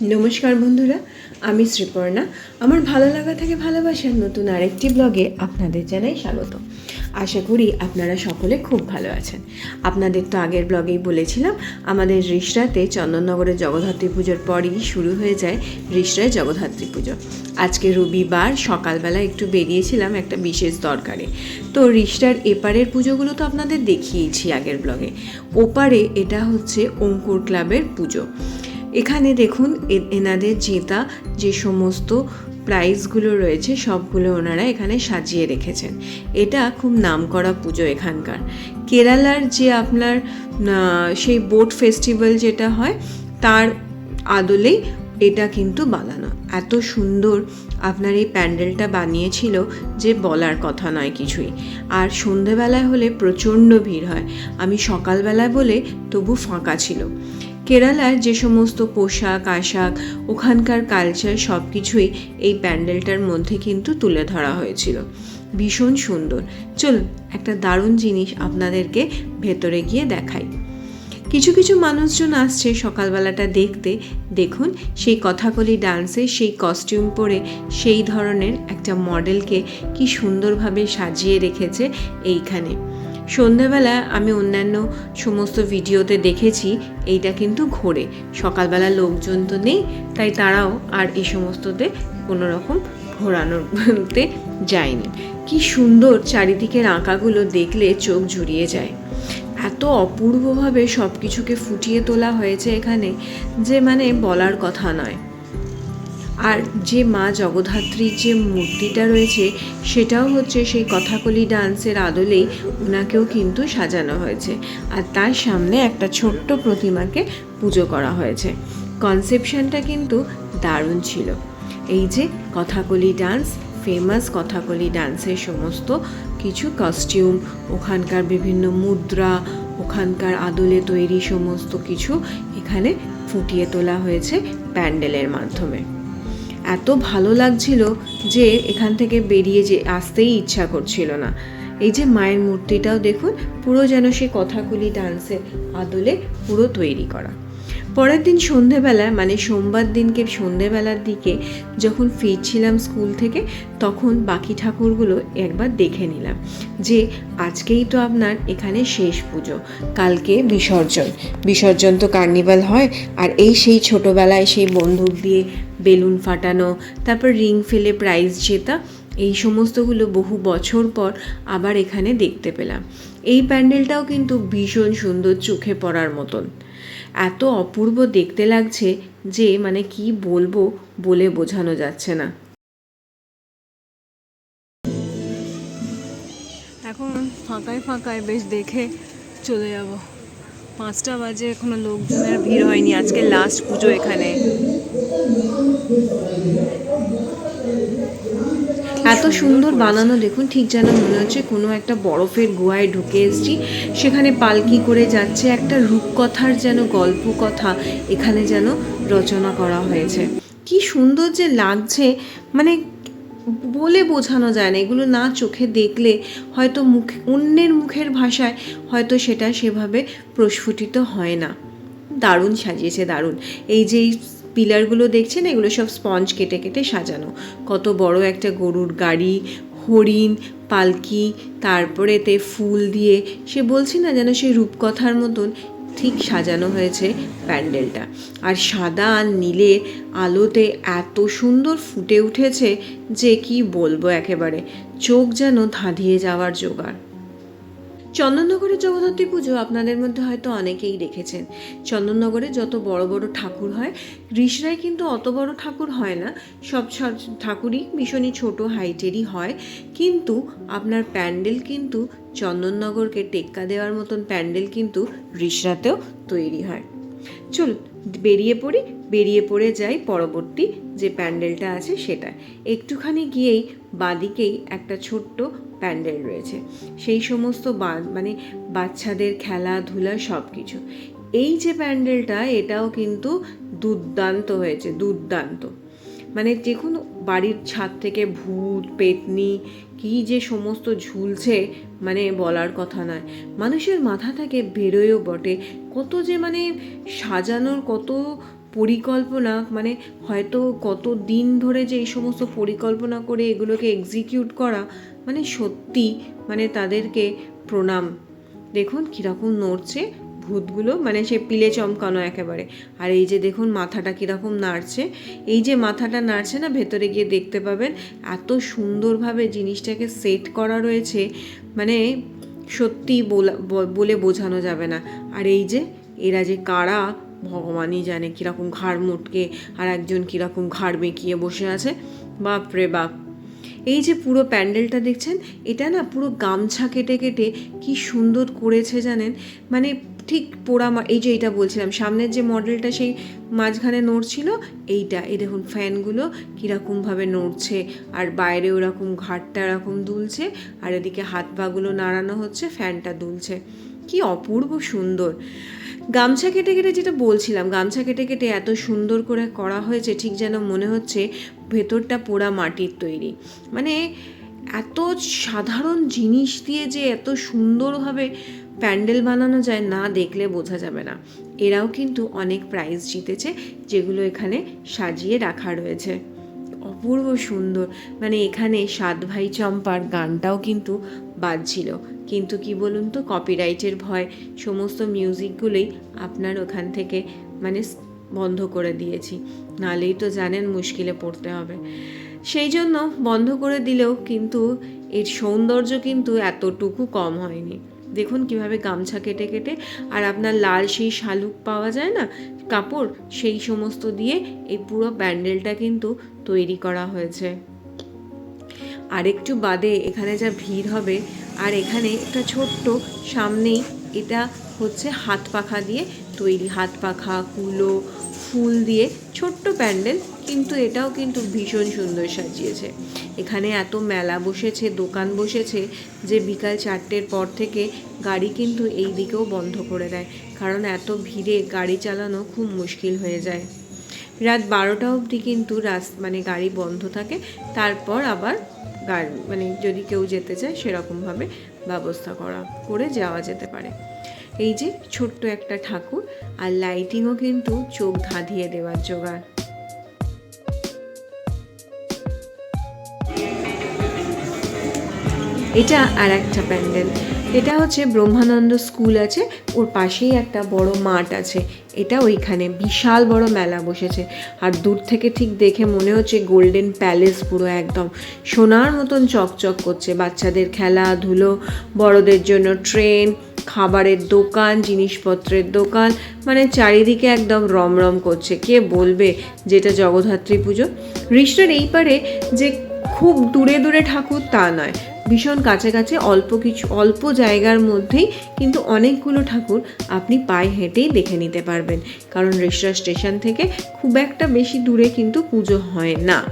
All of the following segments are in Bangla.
নমস্কার বন্ধুরা, আমি শ্রীপর্ণা। আমার ভালো লাগা থেকে ভালোবাসার নতুন আরেকটি ব্লগে আপনাদের জানাই স্বাগত। আশা করি আপনারা সকলে খুব ভালো আছেন। আপনাদের তো আগের ব্লগেই বলেছিলাম, আমাদের রিসরাতে চন্দননগরে জগদ্ধাত্রী পুজোর পরই শুরু হয়ে যায় রিসরায় জগদ্ধাত্রী পুজো। আজকে রবিবার, সকালবেলা একটু বেরিয়েছিলাম একটা বিশেষ দরকারে। তো রিসরার এপারের পুজোগুলো তো আপনাদের দেখিয়েছি আগের ব্লগে। ওপারে এটা হচ্ছে অঙ্কুর ক্লাবের পুজো। এখানে দেখুন এনাদের জেতা যে সমস্ত প্রাইজগুলো রয়েছে, সবগুলো ওনারা এখানে সাজিয়ে রেখেছেন। এটা খুব নামকরা পুজো এখানকার। কেরালার যে আপনার সেই বোট ফেস্টিভ্যাল যেটা হয়, তার আদলেই এটা কিন্তু বানানো। এত সুন্দর আপনার এই প্যান্ডেলটা বানিয়েছিল যে বলার কথা নয় কিছুই। আর সন্ধেবেলায় হলে প্রচণ্ড ভিড় হয়। আমি সকালবেলায় বলে তবু ফাঁকা ছিল। কেরালার যে সমস্ত পোশাক, আশাক, ওখানকার কালচার সব কিছুই এই প্যান্ডেলটার মধ্যে কিন্তু তুলে ধরা হয়েছিল। ভীষণ সুন্দর। চলুন, একটা দারুণ জিনিস আপনাদেরকে ভেতরে গিয়ে দেখাই। কিছু কিছু মানুষজন আসছে সকালবেলাটা দেখতে। দেখুন, সেই কথাকলি ডান্সে সেই কস্টিউম পরে, সেই ধরনের একটা মডেলকে কি সুন্দরভাবে সাজিয়ে রেখেছে এইখানে। সন্ধ্যাবেলা আমি অন্যান্য সমস্ত ভিডিওতে দেখেছি, এইটা কিন্তু ঘোরে। সকালবেলা লোকজন তো নেই, তাই তারাও আর এই সমস্ততে কোনো রকম ঘোরানোতে যায়নি। কি সুন্দর চারিদিকের আঁকাগুলো দেখলে চোখ জুড়িয়ে যায়। এত অপূর্বভাবে সব কিছুকে ফুটিয়ে তোলা হয়েছে এখানে, যে মানে বলার কথা নয়। আর যে মা জগদ্ধাত্রীর যে মূর্তিটা রয়েছে, সেটাও হচ্ছে সেই কথাকলি ডান্সের আদলেই ওনাকেও কিন্তু সাজানো হয়েছে। আর তার সামনে একটা ছোট্ট প্রতিমাকে পুজো করা হয়েছে। কনসেপশনটা কিন্তু দারুণ ছিল। এই যে কথাকলি ডান্স, ফেমাস কথাকলি ডান্সের সমস্ত কিছু কস্টিউম, ওখানকার বিভিন্ন মুদ্রা, ওখানকার আদলে তৈরি সমস্ত কিছু এখানে ফুটিয়ে তোলা হয়েছে প্যান্ডেলের মাধ্যমে। এত ভালো লাগছিল যে এখান থেকে বেরিয়ে যে আসতেই ইচ্ছা করছিল না। এই যে মায়ের মূর্তিটাও দেখুন, পুরো যেন সে কথাগুলি ডান্সের আদলে পুরো তৈরি করা। পরের দিন সন্ধেবেলা মানে সোমবার দিনকে সন্ধেবেলার দিকে যখন ফিরছিলাম স্কুল থেকে, তখন বাকি ঠাকুরগুলো একবার দেখে নিলাম যে আজকেই তো আপনার এখানে শেষ পুজো, কালকে বিসর্জন। বিসর্জন তো কার্নিভাল হয় আর এই সেই ছোটোবেলায় সেই বন্দুক দিয়ে বেলুন ফাটানো, তারপর রিং ফেলে প্রাইজ জেতা, এই সমস্তগুলো বহু বছর পর আবার এখানে দেখতে পেলাম। এই প্যান্ডেলটাও কিন্তু ভীষণ সুন্দর চোখে পড়ার মতন। এত অপূর্ব দেখতে লাগছে যে মানে কি বলব বলে বোঝানো যাচ্ছে না। এখন ফাঁকায় ফাঁকায় বেশ দেখে চলে যাব। পাঁচটা বাজে, এখনও লোকজনের ভিড় হয়নি। আজকে লাস্ট পুজো এখানে। এত সুন্দর বানানো দেখুন ঠিক যেন মনে হচ্ছে কোনো একটা বরফের গুহায় ঢুকে এসছি। সেখানে পালকি করে যাচ্ছে একটা রূপকথার যেন গল্প কথা এখানে যেন রচনা করা হয়েছে। কি সুন্দর যে লাগছে মানে বলে বোঝানো যায় না এগুলো না চোখে দেখলে হয়তো মুখ অন্যের মুখের ভাষায় হয়তো সেটা সেভাবে প্রস্ফুটিত হয় না। দারুণ সাজিয়েছে দারুণ। এই যে পিলারগুলো দেখছেন, এগুলো সব স্পঞ্জ কেটে কেটে সাজানো। কত বড় একটা গরুর গাড়ি, হরিণ, পালকি তারপরেতে ফুল দিয়ে, সে বলছি না যেন সেই রূপকথার মতন ঠিক সাজানো হয়েছে প্যান্ডেলটা। আর সাদা আর নীলের আলোতে এত সুন্দর ফুটে উঠেছে যে কি বলব একেবারে, চোখ যেন ধাঁধিয়ে যাওয়ার জোগাড়। চন্দননগরের জগদ্ধাত্রী পুজো আপনাদের মধ্যে হয়তো অনেকেই দেখেছেন। চন্দননগরে যত বড় বড় ঠাকুর হয় ঋষরায় কিন্তু অত বড় ঠাকুর হয় না। সব সব ঠাকুরই ভীষণই ছোট হাইটেরই হয়। কিন্তু আপনার প্যান্ডেল কিন্তু চন্দননগরকে টেক্কা দেওয়ার মতন প্যান্ডেল কিন্তু ঋষরাতেও তৈরি হয়। চলুন, বেরিয়ে পড়ি বেরিয়ে পড়ে যাই পরবর্তী যে প্যান্ডেলটা আছে সেটা। একটুখানি গিয়েই বাদিকেই একটা ছোট্ট প্যান্ডেল রয়েছে। সেই সমস্ত মানে বাচ্চাদের খেলাধুলা সব কিছু এই যে প্যান্ডেলটা, এটাও কিন্তু দুর্দান্ত হয়েছে, দুর্দান্ত। মানে যে কোনো বাড়ির ছাদ থেকে ভূত, পেতনি, কি যে সমস্ত ঝুলছে মানে বলার কথা নয়। মানুষের মাথা থেকে বেরোয়ও বটে। কত যে মানে সাজানোর কত পরিকল্পনা মানে হয়তো কত দিন ধরে যে এই সমস্ত পরিকল্পনা করে এগুলোকে এক্সিকিউট করা মানে সত্যি মানে তাদেরকে প্রণাম। দেখুন কীরকম নড়ছে ভূতগুলো মানে সে পিলে চমকানো একেবারে। আর এই যে দেখুন মাথাটা কীরকম নাড়ছে, এই যে মাথাটা নাড়ছে না, ভেতরে গিয়ে দেখতে পাবেন এত সুন্দরভাবে জিনিসটাকে সেট করা রয়েছে মানে সত্যি বলা- বোঝানো যাবে না। আর এই যে এরা যে কারা ভগবানই জানে কীরকম ঘাড় মুটকে আর একজন কীরকম ঘাড় বেঁকিয়ে বসে আছে। বাপ রে বাপ। এই যে পুরো প্যান্ডেলটা দেখছেন, এটা না পুরো গামছা কেটে কেটে কি সুন্দর করেছে জানেন? মানে ঠিক পোড়া এই যে এটা বলছিলাম, সামনের যে মডেলটা সেই মাঝখানে নড়ছিল, এইটা। এই দেখুন ফ্যানগুলো কীরকমভাবে নড়ছে, আর বাইরে ওরকম ঘাটটা এরকম দুলছে, আর এদিকে হাত পাগুলো নাড়ানো হচ্ছে, ফ্যানটা দুলছে। কি অপূর্ব সুন্দর। গামছা কেটে কেটে যেটা বলছিলাম, গামছা কেটে কেটে এত সুন্দর করে করা হয়েছে, ঠিক যেন মনে হচ্ছে ভেতরটা পোড়া মাটির তৈরি। মানে এত সাধারণ জিনিস দিয়ে যে এত সুন্দরভাবে প্যান্ডেল বানানো যায় না দেখলে বোঝা যাবে না। এরাও কিন্তু অনেক প্রাইজ জিতেছে, যেগুলো এখানে সাজিয়ে রাখা রয়েছে। অপূর্ব সুন্দর। মানে এখানে সাত ভাই চম্পার গানটাও কিন্তু বাজছিল কিন্তু কি বলুন তো কপিরাইটের ভয় সমস্ত মিউজিকগুলোই আপনার ওখান থেকে মানে বন্ধ করে দিয়েছি। নালেই তো জানেন মুশকিলে পড়তে হবে। সেই জন্য বন্ধ করে দিলেও কিন্তু এর সৌন্দর্য কিন্তু এতটুকু কম হয়নি। দেখুন কীভাবে গামছা কেটে কেটে আর আপনার লাল সেই শালুক পাওয়া যায় না, কাপড়, সেই সমস্ত দিয়ে এই পুরো প্যান্ডেলটা কিন্তু তৈরি করা হয়েছে। আরেকটু বাদে এখানে যা ভিড় হবে, আর এখানে একটা ছোট্ট সামনেই এটা হচ্ছে হাত পাখা দিয়ে তৈরি। হাত পাখা, কুলো, ফুল দিয়ে ছোট্ট প্যান্ডেল, কিন্তু এটাও কিন্তু ভীষণ সুন্দর সাজিয়েছে। এখানে এত মেলা বসেছে, দোকান বসেছে, যে বিকাল চারটের পর থেকে গাড়ি কিন্তু এই দিকেও বন্ধ করে দেয়। কারণ এত ভিড়ে গাড়ি চালানো খুব মুশকিল হয়ে যায়। রাত বারোটা অবধি কিন্তু রাস মানে গাড়ি বন্ধ থাকে, তারপর আবার গাড়ি মানে যদি কেউ যেতে চায় সেরকমভাবে ব্যবস্থা করা, করে যাওয়া যেতে পারে। এই যে ছোট্ট একটা ঠাকুর, আর লাইটিংও কিন্তু চোখ ধাঁধিয়ে দেওয়ার জোগাড়। এটা আর একটা প্যান্ডেল। এটা হচ্ছে ব্রহ্মানন্দ স্কুল আছে, ওর পাশেই একটা বড় মাঠ আছে। এটা ওইখানে, বিশাল বড় মেলা বসেছে। আর দূর থেকে ঠিক দেখে মনে হচ্ছে গোল্ডেন প্যালেস পুরো একদম। সোনার মতন চকচক করছে, বাচ্চাদের খেলাধুলো বড়দের জন্য ট্রেন, খাবারের দোকান, জিনিসপত্রের দোকান মানে চারিদিকে একদম রমরম করছে। কে বলবে যেটা জগদ্ধাত্রী পুজো? রিষ্টার এই পারে যে খুব দূরে দূরে ঠাকুর তা নয়। ভীষণ কাছে কাছে অল্প কিছু, অল্প জায়গার মধ্যেই কিন্তু অনেকগুলো ঠাকুর আপনি পায়ে হেঁটেই দেখে নিতে পারবেন। কারণ রিষড়া স্টেশন থেকে খুব একটা বেশি দূরে কিন্তু পুজো হয় না।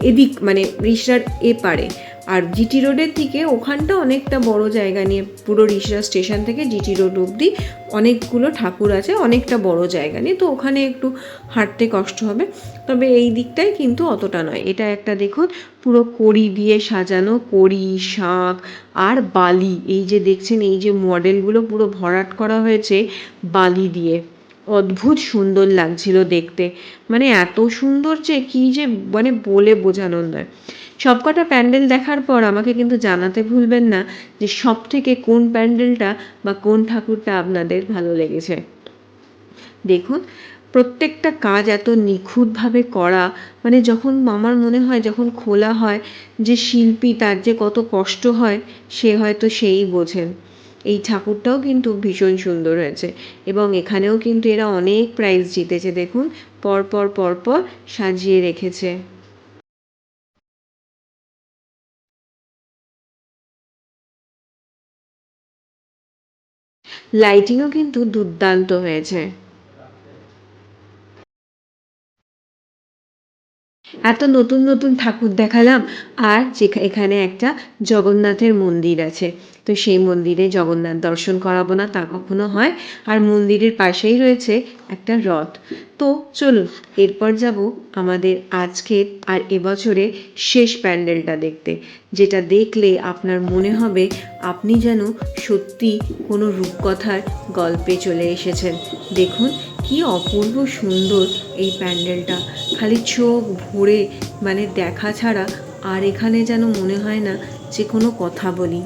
এদিক মানে রিষড়ার এপারে। আর জিটি রোডের দিকে ওখানটা অনেকটা বড় জায়গা নিয়ে পুরো রিসরা স্টেশন থেকে জিটি রোড অবধি অনেকগুলো ঠাকুর আছে, অনেকটা বড় জায়গা নিয়ে। তো ওখানে একটু হাঁটতে কষ্ট হবে। তবে এই দিকটায় কিন্তু অতটা নয়। এটা একটা দেখুন, পুরো কড়ি দিয়ে সাজানো কড়ি, শাঁখ আর বালি। এই যে দেখছেন, এই যে মডেলগুলো পুরো ভরাট করা হয়েছে বালি দিয়ে। অদ্ভুত সুন্দর লাগছিল দেখতে। মানে এত সুন্দর যে কী যে মানে বলে বোঝানোর নয়। সবকটা প্যান্ডেল দেখার পর আমাকে কিন্তু জানাতে ভুলবেন না যে সব থেকে কোন প্যান্ডেলটা বা কোন ঠাকুরটা আপনাদের ভালো লেগেছে। দেখুন, প্রত্যেকটা কাজ এত নিখুঁতভাবে করা মানে যখন আমার মনে হয় যখন খোলা হয় যে শিল্পী তার যে কত কষ্ট হয়, সে হয়তো সেই বোঝেন। এই ঠাকুরটাও কিন্তু ভীষণ সুন্দর হয়েছে এবং এখানেও কিন্তু এরা অনেক প্রাইজ জিতেছে। দেখুন, পরপর পরপর সাজিয়ে রেখেছে। লাইটিংও কিন্তু দুর্দান্ত হয়েছে। এত নতুন নতুন ঠাকুর দেখালাম, আর এখানে একটা জগন্নাথের মন্দির আছে। তো সেই মন্দিরে জগন্নাথ দর্শন করাবো না তা কখনো হয়। আর মন্দিরের পাশেই রয়েছে একটা রথ। তো চলুন, এরপর যাব আমাদের আজকের আর এবছরে শেষ প্যান্ডেলটা দেখতে, যেটা দেখলে আপনার মনে হবে আপনি যেন সত্যি কোনো রূপকথার গল্পে চলে এসেছেন। দেখুন, কি অপূর্ব সুন্দর এই প্যান্ডেলটা। খালি চোখ ভরে মানে দেখা ছাড়া আর এখানে যেন মনে হয় না যে কোনো কথা বলি।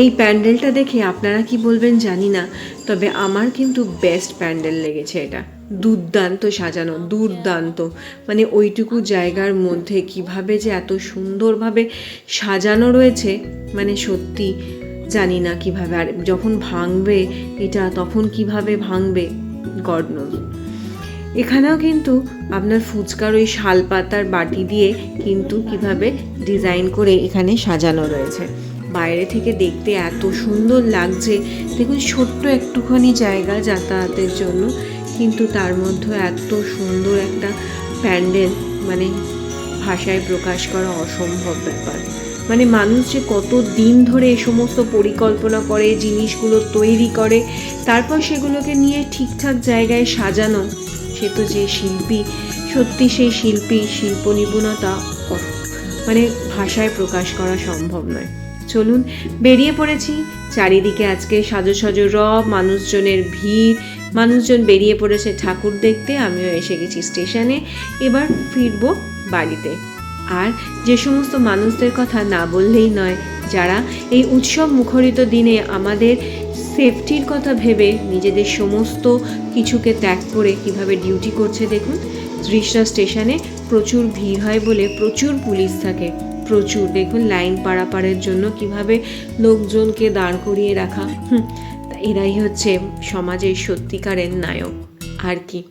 এই প্যান্ডেলটা দেখে আপনারা কি বলবেন জানি না, তবে আমার কিন্তু বেস্ট প্যান্ডেল লেগেছে এটা। দুর্দান্ত সাজানো, দুর্দান্ত। মানে ওইটুকু জায়গার মধ্যে কীভাবে যে এত সুন্দরভাবে সাজানো রয়েছে মানে সত্যি জানি না কীভাবে। আর যখন ভাঙবে, এটা তখন কীভাবে ভাঙবে গড নোজ এখানেও কিন্তু আপনার ফুচকার ওই শাল পাতার বাটি দিয়ে কিন্তু কীভাবে ডিজাইন করে এখানে সাজানো রয়েছে। বাইরে থেকে দেখতে এত সুন্দর লাগছে। দেখুন, ছোট্ট একটুখানি জায়গা যাতায়াতের জন্য, কিন্তু তার মধ্যে এত সুন্দর একটা প্যান্ডেল মানে ভাষায় প্রকাশ করা অসম্ভব ব্যাপার। মানে মানুষ যে কত দিন ধরে এ সমস্ত পরিকল্পনা করে, জিনিসগুলো তৈরি করে, তারপর সেগুলোকে নিয়ে ঠিকঠাক জায়গায় সাজানো, সে তো যে শিল্পী, সত্যি সেই শিল্পী, শিল্প নিপুণতা মানে ভাষায় প্রকাশ করা সম্ভব নয়। চলুন, বেরিয়ে পড়েছি। চারিদিকে আজকে সাজো সাজো রব, মানুষজনের ভিড়, মানুষজন বেরিয়ে পড়েছে ঠাকুর দেখতে, আমিও এসে গেছি স্টেশনে। এবার ফিরবো বাড়িতে। আর যে সমস্ত মানুষদের কথা না বললেই নয়, যারা এই উৎসব মুখরিত দিনে আমাদের সেফটির কথা ভেবে নিজেদের সমস্ত কিছুকে ত্যাগ করে কীভাবে ডিউটি করছে দেখুন ত্রিশরা স্টেশনে প্রচুর ভিড় হয় বলে প্রচুর পুলিশ থাকে। প্রচুর। দেখুন, লাইন পারাপারের জন্য কীভাবে লোকজনকে দাঁড় করিয়ে রাখা। এরাই হচ্ছে সমাজের সত্যিকারের নায়ক। আর কি।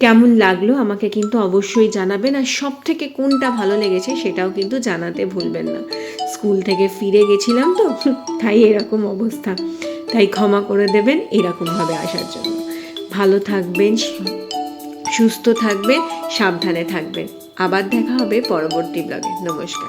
কেমন লাগল আমাকে কিন্তু অবশ্যই জানাবেন। আর সব থেকে কোনটা ভালো লেগেছে সেটাও কিন্তু জানাতে ভুলবেন না। স্কুল থেকে ফিরে গেছিলাম তো তাই এরকম অবস্থা। তাই ক্ষমা করে দেবেন এরকমভাবে আসার জন্য। ভালো থাকবেন, সুস্থ থাকবেন, সাবধানে থাকবেন। আবার দেখা হবে পরবর্তী ব্লগে নমস্কার।